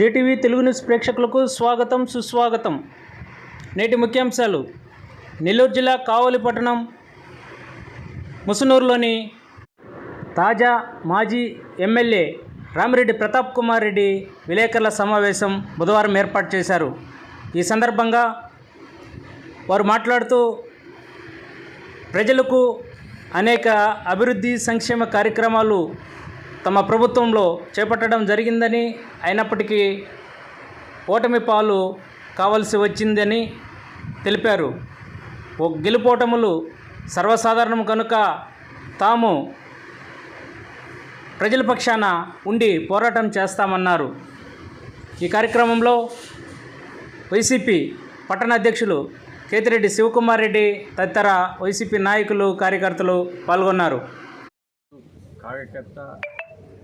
JTV Telugu news ప్రేక్షకులకు స్వాగతం సుస్వాగతం. నేటి ముఖ్యాంశాలు. నెల్లూరు జిల్లా కావలి పట్టణం ముసునూరులోని తాజా మాజీ ఎమ్మెల్యే రామిరెడ్డి ప్రతాప్ కుమార్ రెడ్డి విలేకరుల సమావేశం బుధవారం ఏర్పాటు చేశారు. ఈ సందర్భంగా వారు మాట్లాడుతూ ప్రజలకు అనేక అభివృద్ధి సంక్షేమ కార్యక్రమాలు తమ ప్రభుత్వంలో చేపట్టడం జరిగిందని అయినప్పటికీ ఓటమి పాలు కావలసి వచ్చిందని తెలిపారు. ఓ గెలుపోటములు సర్వసాధారణం కనుక తాము ప్రజల పక్షాన ఉండి పోరాటం చేస్తామన్నారు. ఈ కార్యక్రమంలో వైసీపీ పట్టణ అధ్యక్షులు కేతిరెడ్డి శివకుమార్ రెడ్డి తదితర వైసీపీ నాయకులు కార్యకర్తలు పాల్గొన్నారు. కార్యకర్త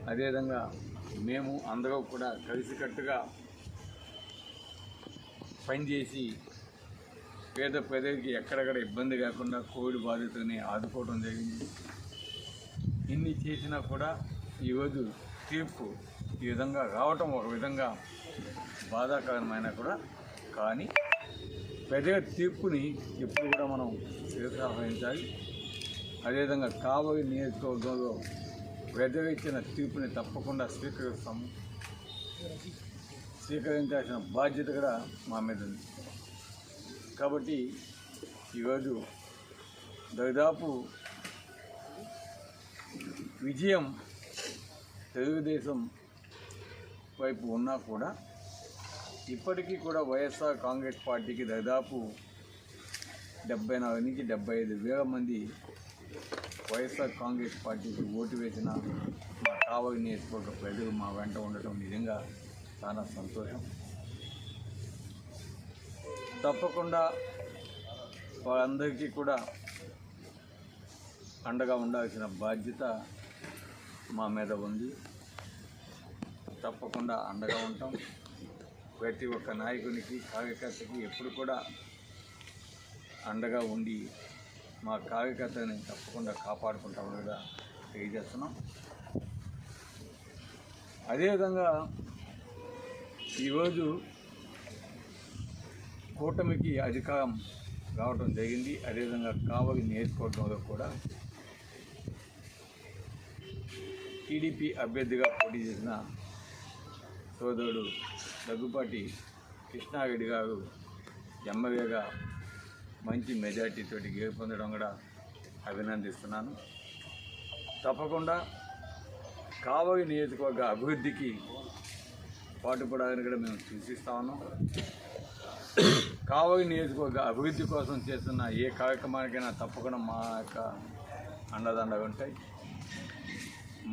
అదేవిధంగా మేము అందరూ కూడా కలిసికట్టుగా పనిచేసి పేద ప్రజలకి ఎక్కడెక్కడ ఇబ్బంది కాకుండా కోవిడ్ బాధితులని ఆదుకోవడం జరిగింది. ఇన్ని చేసినా కూడా ఈరోజు తీర్పు ఈ విధంగా రావటం ఒక విధంగా బాధాకరమైన కూడా కానీ ప్రజల తీర్పుని ఎప్పుడు కూడా మనం శిరసాహించాలి అదేవిధంగా కావలి నియోజకవర్గంలో ప్రజలు ఇచ్చిన తీర్పుని తప్పకుండా స్వీకరిస్తాము. స్వీకరించాల్సిన బాధ్యత కూడా మా మీద ఉంది. కాబట్టి ఈరోజు దాదాపు విజయం తెలుగుదేశం వైపు ఉన్నా కూడా ఇప్పటికీ కూడా వైఎస్ఆర్ కాంగ్రెస్ పార్టీకి దాదాపు డెబ్బై నాలుగు నుంచి డెబ్బై ఐదు వేల మంది వైఎస్ఆర్ కాంగ్రెస్ పార్టీకి ఓటు వేసిన మా కావలి నియోజకవర్గ ప్రజలు మా వెంట ఉండటం నిజంగా చాలా సంతోషం. తప్పకుండా వాళ్ళందరికీ కూడా అండగా ఉండాల్సిన బాధ్యత మా మీద ఉంది. తప్పకుండా అండగా ఉంటాం. ప్రతి ఒక్క నాయకునికి కార్యకర్తకి ఎప్పుడు కూడా అండగా ఉండి మా కార్యకర్తని తప్పకుండా కాపాడుకుంటామని కూడా తెలియజేస్తున్నాం. అదేవిధంగా ఈరోజు కూటమికి అధికారం రావడం జరిగింది. అదేవిధంగా కావలి నియోజకవర్గంలో కూడా టీడీపీ అభ్యర్థిగా పోటీ చేసిన సోదరుడు దగ్గుపాటి కృష్ణారెడ్డి గారు ఎమ్మెల్యేగా మంచి మెజార్టీతోటి గెలుపొందడం కూడా అభినందిస్తున్నాను. తప్పకుండా కావలి నియోజకవర్గ అభివృద్ధికి పాటుపడాలని కూడా మేము సూచిస్తా ఉన్నాం. కావలి నియోజకవర్గ అభివృద్ధి కోసం చేస్తున్న ఏ కార్యక్రమానికైనా తప్పకుండా మా యొక్క అండదండగా ఉంటాయి.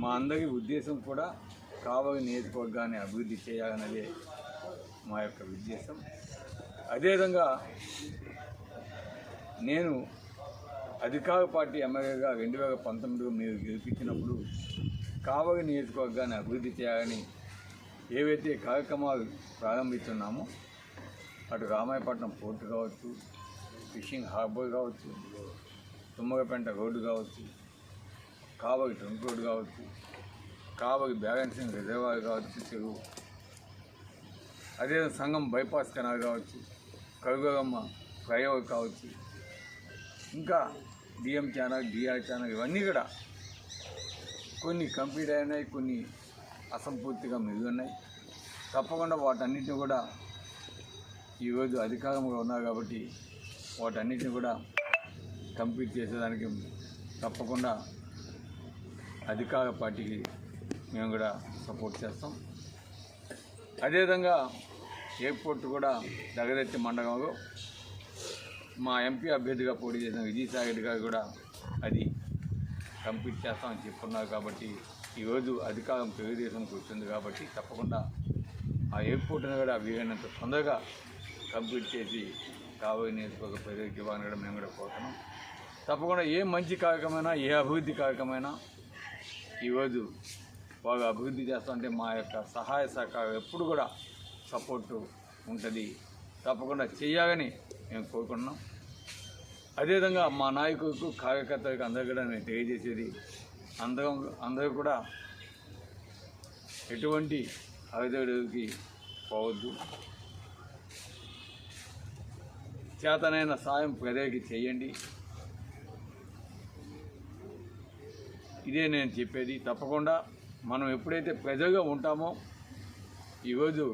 మా అందరి ఉద్దేశం కూడా కావలి నియోజకవర్గాన్ని అభివృద్ధి చేయాలన్నదే మా యొక్క ఉద్దేశం. అదేవిధంగా నేను అధికార పార్టీ ఎమ్మెల్యేగా రెండు వేల పంతొమ్మిదిలో మీరు గెలిపించినప్పుడు కావలి నియోజకవర్గాన్ని అభివృద్ధి చేయాలని ఏవైతే కార్యక్రమాలు ప్రారంభిస్తున్నామో అటు రామాయపట్నం పోర్టు కావచ్చు ఫిషింగ్ హార్బర్ కావచ్చు తుమ్మగపెంట రోడ్డు కావచ్చు కావలి ట్రంక్ రోడ్డు కావచ్చు కావలి బ్యాలెన్సింగ్ రిజర్వాయర్ కావచ్చు చెరువు. అదే సంఘం బైపాస్ కెనాల్ కావచ్చు కరుగమ్మ ఫ్లైఓవర్ కావచ్చు ఇంకా డిఎం ఛానల్ డిఆర్ ఛానల్ ఇవన్నీ కూడా కొన్ని కంప్లీట్ అయినాయి కొన్ని అసంపూర్తిగా మిగిలి ఉన్నాయి. తప్పకుండా వాటన్నిటిని కూడా ఈరోజు అధికారంలో ఉన్నారు కాబట్టి వాటన్నిటిని కూడా కంప్లీట్ చేసేదానికి తప్పకుండా అధికార పార్టీకి మేము కూడా సపోర్ట్ చేస్తాం. అదేవిధంగా ఎయిర్పోర్ట్ కూడా దగ్గరెత్తి మండలంలో మా ఎంపీ అభ్యర్థిగా పోటీ చేసిన విజయసాయి రెడ్డి గారు కూడా అది కంప్లీట్ చేస్తామని చెప్పున్నారు కాబట్టి ఈరోజు అధికారం తెలుగుదేశంకి వచ్చింది కాబట్టి తప్పకుండా ఆ ఎయిర్పోర్ట్ని కూడా వీలైనంత తొందరగా కంప్లీట్ చేసి కాబోయే నియోజకవర్గ ప్రజలకు ఇవ్వాలని కూడా మేము కూడా కోరుతున్నాం. తప్పకుండా ఏ మంచి కార్యక్రమైనా ఏ అభివృద్ధి కార్యక్రమైనా ఈరోజు బాగా అభివృద్ధి చేస్తుంటే మా యొక్క సహాయ సహకారం ఎప్పుడు కూడా సపోర్టు ఉంటుంది. తప్పకుండా చేయాలని మేము కోరుకుంటున్నాం అదేవిధంగా మా నాయకులకు కార్యకర్తలకు అందరికీ కూడా నేను తెలియజేసేది అందరం అందరూ కూడా ఎటువంటి అవిధేయుడికి పోవద్దు. చేతనైన సాయం ప్రజలకి చేయండి. ఇదే నేను చెప్పేది. తప్పకుండా మనం ఎప్పుడైతే ప్రజలుగా ఉంటామో ఈరోజు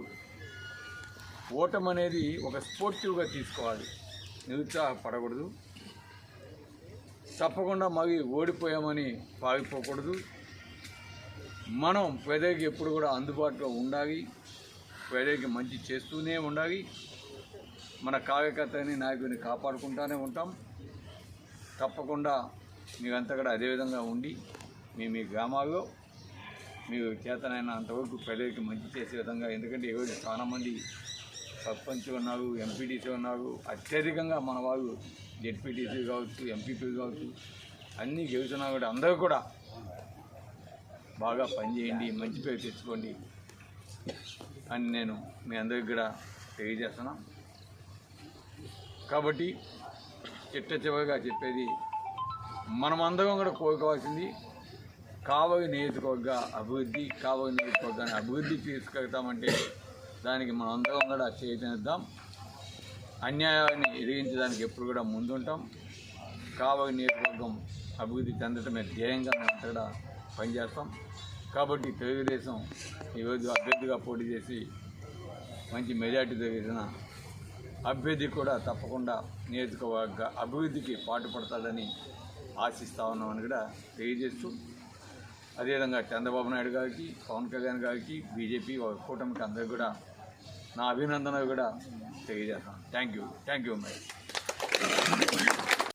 ఓటం అనేది ఒక స్పోర్టివ్గా తీసుకోవాలి. నిరుత్సాహపడకూడదు తప్పకుండా మగి ఓడిపోయామని పాగిపోకూడదు. మనం ప్రజలకి ఎప్పుడు కూడా అందుబాటులో ఉండాలి. ప్రజలకి మంచి చేస్తూనే ఉండాలి. మన కార్యకర్తని నాయకుడిని కాపాడుకుంటూనే ఉంటాం. తప్పకుండా మీరంతా కూడా అదేవిధంగా ఉండి మీ మీ గ్రామాల్లో మీరు చేతనైన అంతవరకు ప్రజలకి మంచి చేసే విధంగా ఎందుకంటే ఈరోజు చాలామంది సర్పంచ్ ఉన్నారు ఎంపీటీసీ ఉన్నారు అత్యధికంగా మన వాళ్ళు జెడ్పీటీసీ కావచ్చు ఎంపీపీ కావచ్చు అన్నీ గెలుచున్నా కూడా అందరూ కూడా బాగా పనిచేయండి మంచి పేరు తెచ్చుకోండి అని నేను మీ అందరికి కూడా తెలియజేస్తున్నా. కాబట్టి చిట్ట చివరిగా చెప్పేది మనమందరం కూడా కోరుకోవాల్సింది కావలి నియోజకవర్గ అభివృద్ధి కావలి నియోజకవర్గాన్ని అభివృద్ధి తీసుకెళ్తామంటే దానికి మనం అందరం కూడా చేద్దాం అన్యాయాన్ని ఎదిగించడానికి ఎప్పుడు కూడా ముందుంటాం. కావలి నియోజకవర్గం అభివృద్ధి చెందటమే ధ్యేయంగా మేము అంతా కూడా పనిచేస్తాం. కాబట్టి తెలుగుదేశం ఈరోజు అభ్యర్థిగా పోటీ చేసి మంచి మెజార్టీతో గెలిచిన అభ్యర్థి కూడా తప్పకుండా నియోజకవర్గ అభివృద్ధికి పాటుపడతాడని ఆశిస్తా ఉన్నామని కూడా తెలియజేస్తూ అదేవిధంగా చంద్రబాబు నాయుడు గారికి పవన్ కళ్యాణ్ గారికి బీజేపీ కూటమికి అందరికీ కూడా నా అభినందనలు కూడా తెలియజేస్తాను. థ్యాంక్ యూ థ్యాంక్ యూ మరి